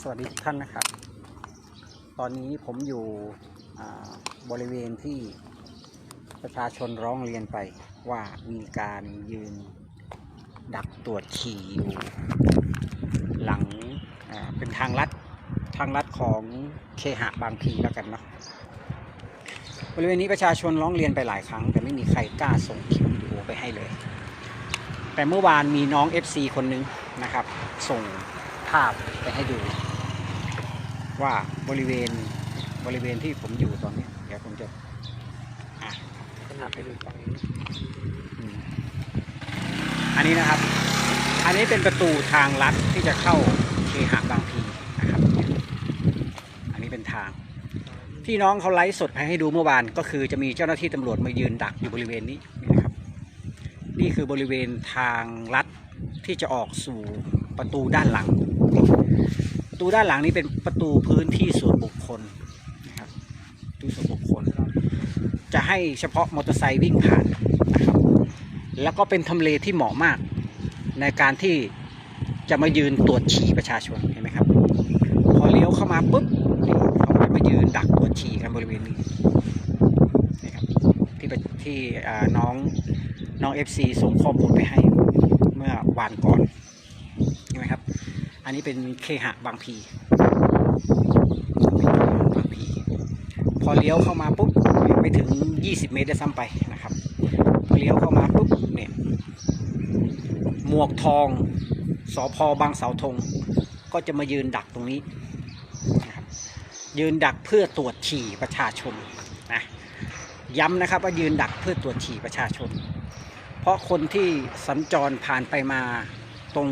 สวัสดีทุกท่านนะครับ ตอนนี้ผมอยู่บริเวณที่ประชาชนร้องเรียนไปว่ามีการยืนดักตรวจฉี่อยู่หลังเป็นทางลัดทางลัดของเคหะบางพีแล้วกันเนาะบริเวณนี้ประชาชนร้องเรียนไปหลายครั้ง แต่ไม่มีใครกล้าส่งคลิปวิดีโอไปให้เลย แต่เมื่อวานมีน้อง FC คนนึงนะครับ ส่งภาพไปให้ดู ว่าบริเวณบริเวณที่ผมอยู่ตอนนี้เดี๋ยวผมจะอะขนาดไปดูฝั่งนี้อันนี้นะครับ อันนี้เป็นประตูทางลัดที่จะเข้าเคหะบางพีนะครับ อันนี้เป็นทาง ที่น้องเขาไลฟ์สดให้ดูเมื่อวานก็คือจะมีเจ้าหน้าที่ตำรวจมายืนดักอยู่บริเวณนี้นี่นะครับ นี่คือบริเวณทางลัดที่จะออกสู่ประตูด้านหลัง ประตูด้านหลังนี้เป็นประตูพื้นที่ส่วนบุคคลนะครับประตูส่วนบุคคล จะให้เฉพาะมอเตอร์ไซค์วิ่งผ่านนะครับแล้วก็เป็นทำเลที่เหมาะมาก ในการที่จะมายืนตรวจฉี่ประชาชนเห็นไหมครับ พอเลี้ยวเข้ามาปุ๊บนี่เขาจะมายืนดักตรวจฉี่กันบริเวณนี้นี่ครับที่ที่น้องน้อง FC ส่งข้อมูลไปให้เมื่อวานก่อนเห็นไหมครับ อันนี้เป็นเคหะบางพีบางพี พอเลี้ยวเข้ามาปุ๊บไม่ถึง 20 เมตรได้ซ้ำไปนะครับ พอเลี้ยวเข้ามาปุ๊บเนี่ยหมวกทองสอพอบางเสาธงก็จะมายืนดักตรงนี้นะครับยืนดักเพื่อตรวจฉี่ประชาชนนะย้ำนะครับว่ายืนดักเพื่อตรวจฉี่ประชาชน เพราะคนที่สัญจรผ่านไปมาตรง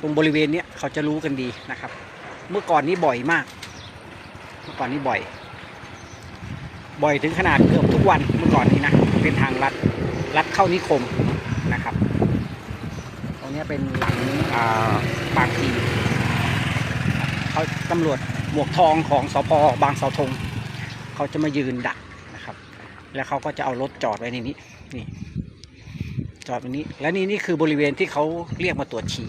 ตรงบริเวณเนี้ยเขาจะรู้กันดีนะครับ เมื่อก่อนนี้บ่อยมาก เมื่อก่อนนี้บ่อย บ่อยถึงขนาดเกือบทุกวันเมื่อก่อนนี้นะเป็นทางลัดลัดเข้านิคมนะครับ ตรงนี้เป็นหลังอ่าบางพีเขาตำรวจหมวกทองของสพบางเสาธงเขาจะมายืนดักนะครับ แล้วเขาก็จะเอารถจอดไว้ในนี้นี่จอดตรงนี้ และนี่นี่คือบริเวณที่เขาเรียกมาตรวจฉี่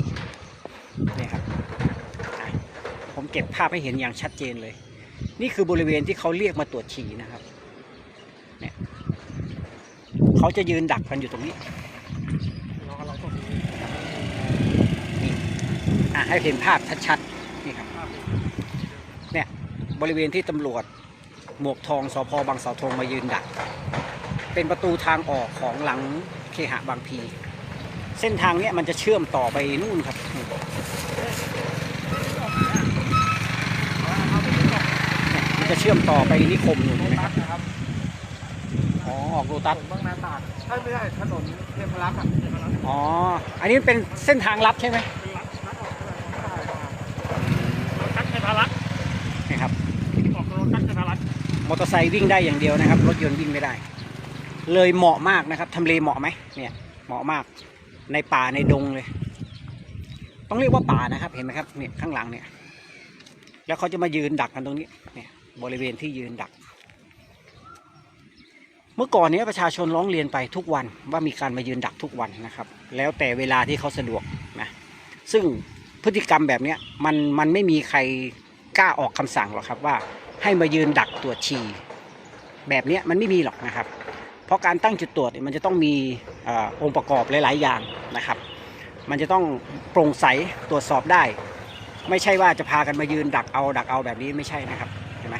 นี่ครับอะผม เก็บภาพให้เห็นอย่างชัดเจนเลย นี่คือบริเวณที่เขาเรียกมาตรวจฉี่นะครับเนี่ยเขาจะยืนดักกันอยู่ตรงนี้นี่อะให้เห็นภาพชัดๆนี่ครับเนี่ยบริเวณที่ตำรวจหมวกทองสพบางเสาธงมายืนดัก เป็นประตูทางออกของหลังเคหะบางพี เส้นทางเนี้ยมันจะเชื่อมต่อไปนู่นครับนี่เนี่ยมัน จะเชื่อมต่อไปนิคมนู่นเห็นไหมครับ นะครับอ๋อ ออกโลตัส บางนาตราดใช่ไม่ใช่ถนนเทพรักษ์อะเทพรักษ์อ๋อ อันนี้เป็นเส้นทางลับใช่ไหมเป็นรักรักออกถนนใต้มารถตักเทพรักษ์นี่ครับ ออกรถตักเทพรักษ์มอเตอร์ไซค์วิ่งได้อย่างเดียวนะครับ รถยนต์วิ่งไม่ได้ เลยเหมาะมากนะครับทำเลเหมาะไหมเนี่ยเหมาะมากในป่าในดงเลย ต้องเรียกว่าป่านะครับเห็นไหมครับเนี่ยข้างหลังเนี่ย แล้วเขาจะมายืนดักกันตรงนี้เนี่ย บริเวณที่ยืนดัก เมื่อก่อนนี้ประชาชนร้องเรียนไปทุกวันว่ามีการมายืนดักทุกวันนะครับ แล้วแต่เวลาที่เขาสะดวกนะซึ่งพฤติกรรมแบบนี้มันมันไม่มีใครกล้าออกคำสั่งหรอกครับว่าให้มายืนดักตรวจฉี่แบบนี้มันไม่มีหรอกนะครับ เพราะการตั้งจุดตรวจมันจะต้องมีออองค์ประกอบหลาย ๆ อย่างนะครับ มันจะต้องโปร่งใสตรวจสอบได้ ไม่ใช่ว่าจะพากันมายืนดักเอาดักเอาแบบนี้ไม่ใช่นะครับ เห็นไหม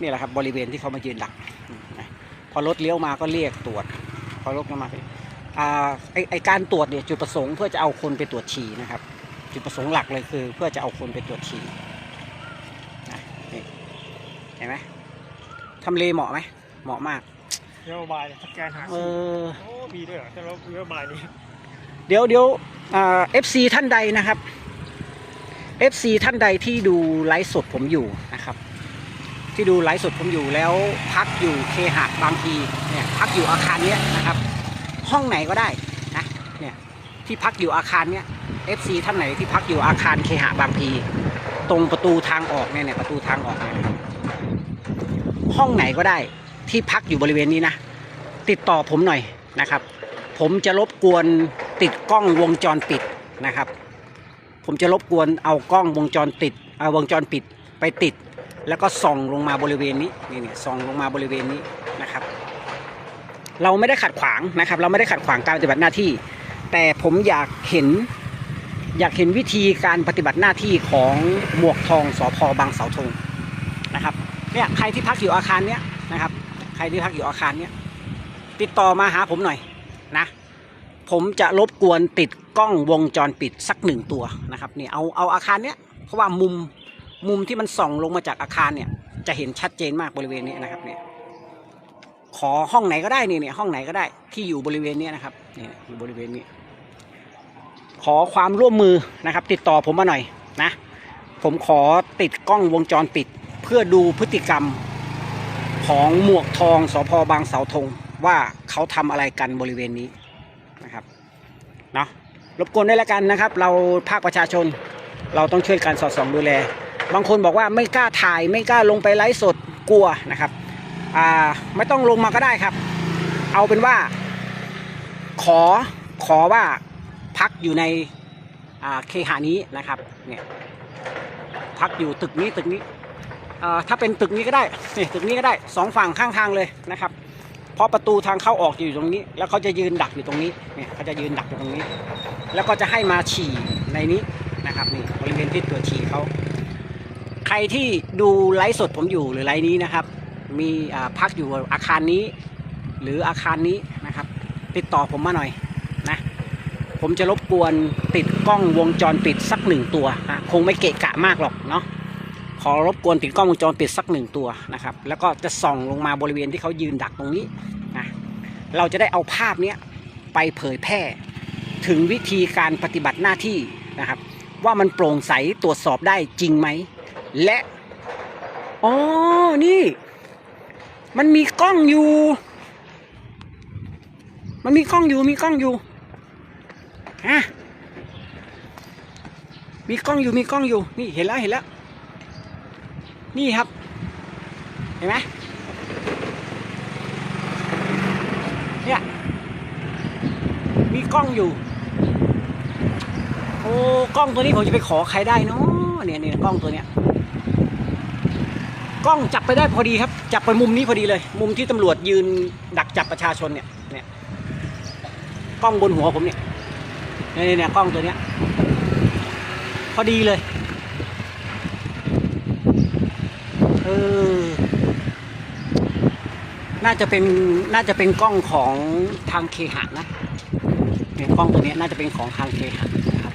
นี่แหละครับบริเวณที่เขามายืนดักนะพอรถเลี้ยวมาก็เรียกตรวจ พอรถมาก็อ่าไอไอการตรวจเนี่ยจุดประสงค์เพื่อจะเอาคนไปตรวจฉี่นะครับ จุดประสงค์หลักเลยคือ เพื่อจะเอาคนไปตรวจฉี่นะนี่เห็นไหมทำเลเหมาะไหมเหมาะมากเยอะบายสแกนหาเออโอ้มีด้วยเหรอแต่เราเยอะบายนี่เดี๋ยวเดี๋ยวอ่าเอฟซีท่านใดนะครับ เอฟซีท่านใดที่ดูไลฟ์สดผมอยู่นะครับ ที่ดูไลฟ์สดผมอยู่แล้วพักอยู่เคหะบางพีเนี่ยพักอยู่อาคารเนี้ยนะครับ ห้องไหนก็ได้นะเนี่ยที่พักอยู่อาคารเนี้ย FC ท่านไหนที่พักอยู่อาคารเคหะบางพี ตรงประตูทางออกเนี่ยเนี่ยประตูทางออกเนี่ยห้องไหนก็ได้ที่พักอยู่บริเวณนี้นะติดต่อผมหน่อยนะครับ ผมจะรบกวนติดกล้องวงจรปิดนะครับ ผมจะรบกวนเอากล้องวงจรติดเอาวงจรปิดไปติด แล้วก็ส่องลงมาบริเวณนี้นี่เนี่ยส่องลงมาบริเวณนี้นะครับ เราไม่ได้ขัดขวางนะครับ เราไม่ได้ขัดขวางการปฏิบัติหน้าที่ แต่ผมอยากเห็นอยากเห็นวิธีการปฏิบัติหน้าที่ของหมวกทองสอพบางเสาธงนะครับเนี่ยใครที่พักอยู่อาคารเนี้ยนะครับ ใครที่พักอยู่อาคารเนี้ยติดต่อมาหาผมหน่อยนะ ผมจะรบกวนติดกล้องวงจรปิดสักหนึ่งตัวนะครับเนี่ยเอาเอาอาคารเนี้ยเพราะว่ามุมมุมที่มันส่องลงมาจากอาคารเนี่ย จะเห็นชัดเจนมากบริเวณนี้นะครับเนี่ยขอห้องไหนก็ได้เนี่ยเนี่ยห้องไหนก็ได้ที่อยู่บริเวณนี้นะครับเนี่ยอยู่บริเวณนี้ ขอความร่วมมือนะครับ ติดต่อผมมาหน่อยนะ ผมขอติดกล้องวงจรปิด เพื่อดูพฤติกรรมของหมวกทองสพบางเสาธงว่าเขาทำอะไรกันบริเวณนี้ นะครับเนาะรบกวนด้วยแล้วกันนะครับ เราภาคประชาชน เราต้องช่วยกันสอดส่องดูแล บางคนบอกว่าไม่กล้าถ่ายไม่กล้าลงไปไลฟ์สดกลัวนะครับอ่าไม่ต้องลงมาก็ได้ครับ เอาเป็นว่า ขอขอว่าพักอยู่ในอ่าเคหานี้นะครับเนี่ยพักอยู่ตึกนี้ตึกนี้อ่าถ้าเป็นตึกนี้ก็ได้นี่ตึกนี้ก็ได้สองฝั่งข้างทางเลยนะครับ ราะประตูทางเข้าออกจะอยู่ตรงนี้ แล้วเขาจะยืนดักอยู่ตรงนี้เนี่ยเขาจะยืนดักอยู่ตรงนี้ แล้วก็จะให้มาฉี่ในนี้นะครับนี่บริเวณที่ตัวฉี่เขาใครที่ดูไลฟ์สดผมอยู่หรือไลฟ์นี้นะครับ มีอ่าพักอยู่อาคารนี้ หรืออาคารนี้นะครับ ติดต่อผมมาหน่อยนะผมจะรบกวนติดกล้องวงจรปิดสักหนึ่งตัวนะคงไม่เกะกะมากหรอกเนาะ ขอรบกวนติดกล้องวงจรปิดสักหนึ่งตัวนะครับ แล้วก็จะส่องลงมาบริเวณที่เขายืนดักตรงนี้นะเราจะได้เอาภาพเนี้ยไปเผยแพร่ ถึงวิธีการปฏิบัติหน้าที่นะครับ ว่ามันโปร่งใสตรวจสอบได้จริงไหม และอ๋อนี่ มันมีกล้องอยู่ มันมีกล้องอยู่มีกล้องอยู่ฮะมีกล้องอยู่มีกล้องอยู่ นี่เห็นแล้วเห็นแล้ว นี่ครับ เห็นไหมเนี่ยมีกล้องอยู่ โอ้กล้องตัวนี้ผมจะไปขอใครได้เนาะเนี่ยเนี่ยกล้องตัวเนี้ยกล้องจับไปได้พอดีครับ จับไปมุมนี้พอดีเลย มุมที่ตำรวจยืนดักจับประชาชนเนี่ยเนี่ยกล้องบนหัวผมเนี่ยเนี่ยเนี่ยกล้องตัวเนี้ยพอดีเลย เออ น่าจะเป็นน่าจะเป็นกล้องของทางเคหะนะเนี่ยกล้องตัวนี้น่าจะเป็นของทางเคหะนะครับ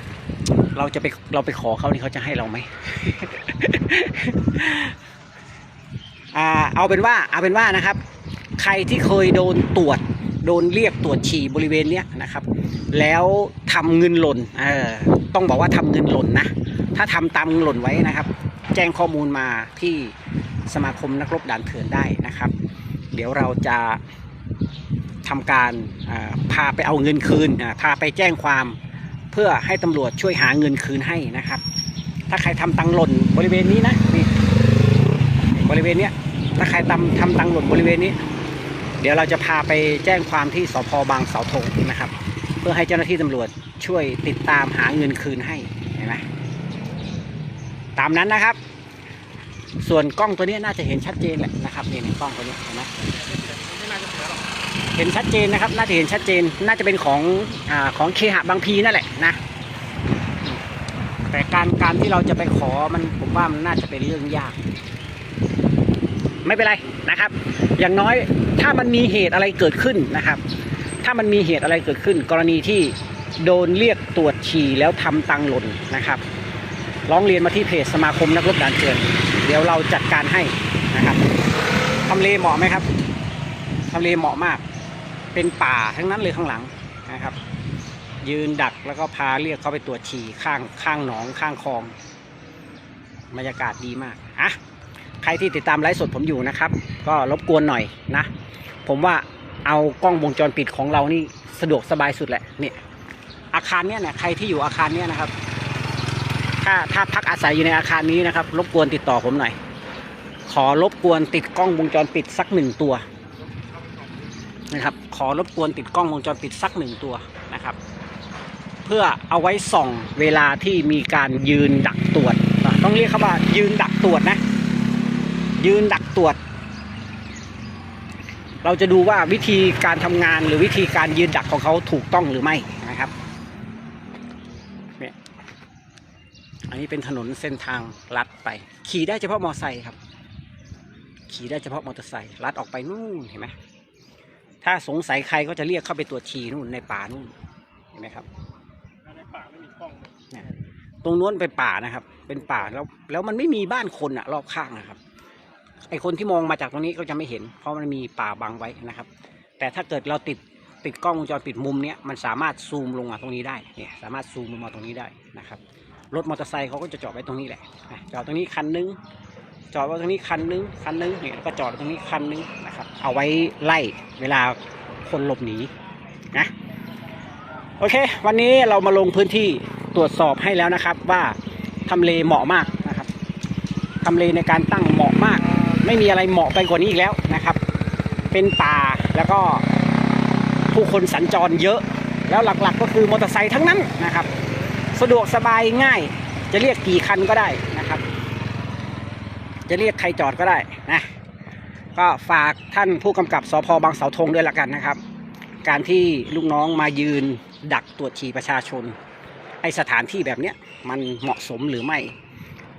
เราจะไปเราไปขอเขานี่เขาจะให้เราไหมอ่าเอาเป็นว่าเอาเป็นว่านะครับ ใครที่เคยโดนตรวจโดนเรียกตรวจฉี่บริเวณเนี้ยนะครับ แล้วทำเงินหล่นเออต้องบอกว่าทำเงินหล่นนะ ถ้าทำตามเงินหล่นไว้นะครับ แจ้งข้อมูลมาที่สมาคมนักรบด่านเถื่อนได้นะครับ เดี๋ยวเราจะทำการพาไปเอาเงินคืนพาไปแจ้งความเพื่อให้ตำรวจช่วยหาเงินคืนให้นะครับ ถ้าใครทำตังหล่นบริเวณนี้นะนี่บริเวณเนี้ยถ้าใครทำทำตังหล่นบริเวณนี้ เดี๋ยวเราจะพาไปแจ้งความที่สพบางเสาธงนะครับ เพื่อให้เจ้าหน้าที่ตำรวจช่วยติดตามหาเงินคืนให้เห็นไหมตามนั้นนะครับ ส่วนกล้องตัวนี้น่าจะเห็นชัดเจนแหละนะครับนี่กล้องตัวนี้เห็นไหมเห็นชัดเจนนะครับ น่าจะเห็นชัดเจน น่าจะเป็นของอาของเคหะบางพีนั่นแหละนะ แต่การการที่เราจะไปขอมันผมว่ามันน่าจะเป็นเรื่องยาก ไม่เป็นไรนะครับ อย่างน้อยถ้ามันมีเหตุอะไรเกิดขึ้นนะครับ ถ้ามันมีเหตุอะไรเกิดขึ้น กรณีที่โดนเรียกตรวจฉี่แล้วทำตังหล่นนะครับ ร้องเรียนมาที่เพจสมาคมนักรบด่านเถื่อน เดี๋ยวเราจัดการให้นะครับทำเลเหมาะไหมครับทำเลเหมาะมาก เป็นป่าทั้งนั้นเลยข้างหลังนะครับ ยืนดักแล้วก็พาเรียกเขาไปตรวจฉี่ข้างข้างหนองข้างคลองบรรยากาศดีมากอะใครที่ติดตามไลฟ์สดผมอยู่นะครับ ก็รบกวนหน่อยนะ ผมว่าเอากล้องวงจรปิดของเรานี่สะดวกสบายสุดแหละเนี่ยอาคารเนี้ยเนี่ยใครที่อยู่อาคารเนี้ยนะครับ ถ้าถ้าพักอาศัยอยู่ในอาคารนี้นะครับ รบกวนติดต่อผมหน่อย ขอรบกวนติดกล้องวงจรปิดสักหนึ่งตัวนะครับ ขอรบกวนติดกล้องวงจรปิดสักหนึ่งตัวนะครับ เพื่อเอาไว้ส่องเวลาที่มีการยืนดักตรวจต้องเรียกเขาว่ายืนดักตรวจนะ ยืนดักตรวจ เราจะดูว่าวิธีการทำงานหรือวิธีการยืนดักของเขาถูกต้องหรือไม่ นนี้เป็นถนนเส้นทางลัดไป ขี่ได้เฉพาะมอไซค์ครับ ขี่ได้เฉพาะมอเตอร์ไซค์ลัดออกไปนู่นเห็นไหมถ้าสงสัยใครก็จะเรียกเข้าไปตรวจฉี่นู่นในป่านู่นเห็นไหมครับในป่าไม่มีกล้องเลยเนี่ยตรงนู้นเป็นป่านะครับ เป็นป่าแล้วแล้วมันไม่มีบ้านคนอะรอบข้างนะครับ ไอคนที่มองมาจากตรงนี้ก็จะไม่เห็น เพราะมันมีป่าบังไว้นะครับ แต่ถ้าเกิดเราติดติดกล้องวงจรปิดมุมเนี้ยมันสามารถซูมลงมาตรงนี้ได้เนี่ยสามารถซูมลงมาตรงนี้ได้นะครับ รถมอเตอร์ไซค์เขาก็จะจอดไว้ตรงนี้แหละจอดตรงนี้คันนึง จอดไว้ตรงนี้คันนึง คันนึงเนี่ยแล้วก็จอดตรงนี้คันนึงนะครับ เอาไว้ไล่เวลาคนหลบหนีนะโอเค วันนี้เรามาลงพื้นที่ตรวจสอบให้แล้วนะครับ ว่าทำเลเหมาะมากนะครับทำเลในการตั้งเหมาะมาก ไม่มีอะไรเหมาะไปกว่านี้อีกแล้วนะครับ เป็นป่าแล้วก็ผู้คนสัญจรเยอะ แล้วหลักๆ ก็คือมอเตอร์ไซค์ทั้งนั้นนะครับ สะดวกสบายง่าย จะเรียกกี่คันก็ได้นะครับ จะเรียกใครจอดก็ได้นะก็ฝากท่านผู้กำกับสพบางเสาธงด้วยละกันนะครับ การที่ลูกน้องมายืนดักตรวจฉี่ประชาชน ไอสถานที่แบบเนี้ยมันเหมาะสมหรือไม่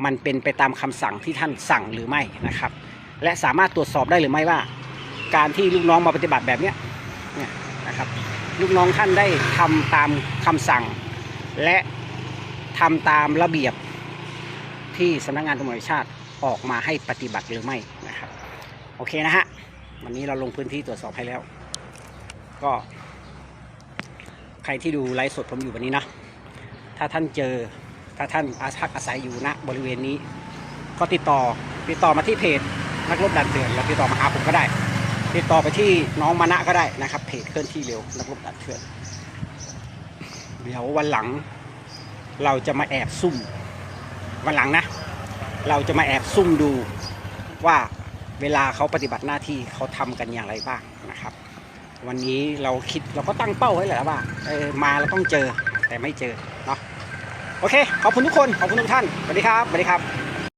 มันเป็นไปตามคำสั่งที่ท่านสั่งหรือไม่นะครับ และสามารถตรวจสอบได้หรือไม่ว่า การที่ลูกน้องมาปฏิบัติแบบเนี้ยเนี่ยนะครับ ลูกน้องท่านได้ทำตามคำสั่ง และ ทำตามระเบียบที่สำนักงานตำรวจชาติออกมาให้ปฏิบัติหรือไม่นะครับ โอเคนะฮะ วันนี้เราลงพื้นที่ตรวจสอบให้แล้ว ก็ ใครที่ดูไลฟ์สดผมอยู่วันนี้นะ ถ้าท่านเจอ ถ้าท่านอาพักอาศัยอยู่ณบริเวณนี้ ก็ติดต่อ ติดต่อมาที่เพจนักรบดันเถื่อนแล้วติดต่อมาหาผมก็ได้ ติดต่อไปที่น้องมานะก็ได้นะครับ เพจเคลื่อนที่เร็วนักรบดันเถื่อน เดี๋ยววันหลัง เราจะมาแอบซุ่มวันหลังนะ เราจะมาแอบซุ่มดูว่าเวลาเขาปฏิบัติหน้าที่เขาทำกันอย่างไรบ้างนะครับ วันนี้เราคิดเราก็ตั้งเป้าไว้แหละว่าเออมาเราต้องเจอแต่ไม่เจอเนาะโอเค ขอบคุณทุกคน ขอบคุณทุกท่านสวัสดีครับสวัสดีครับ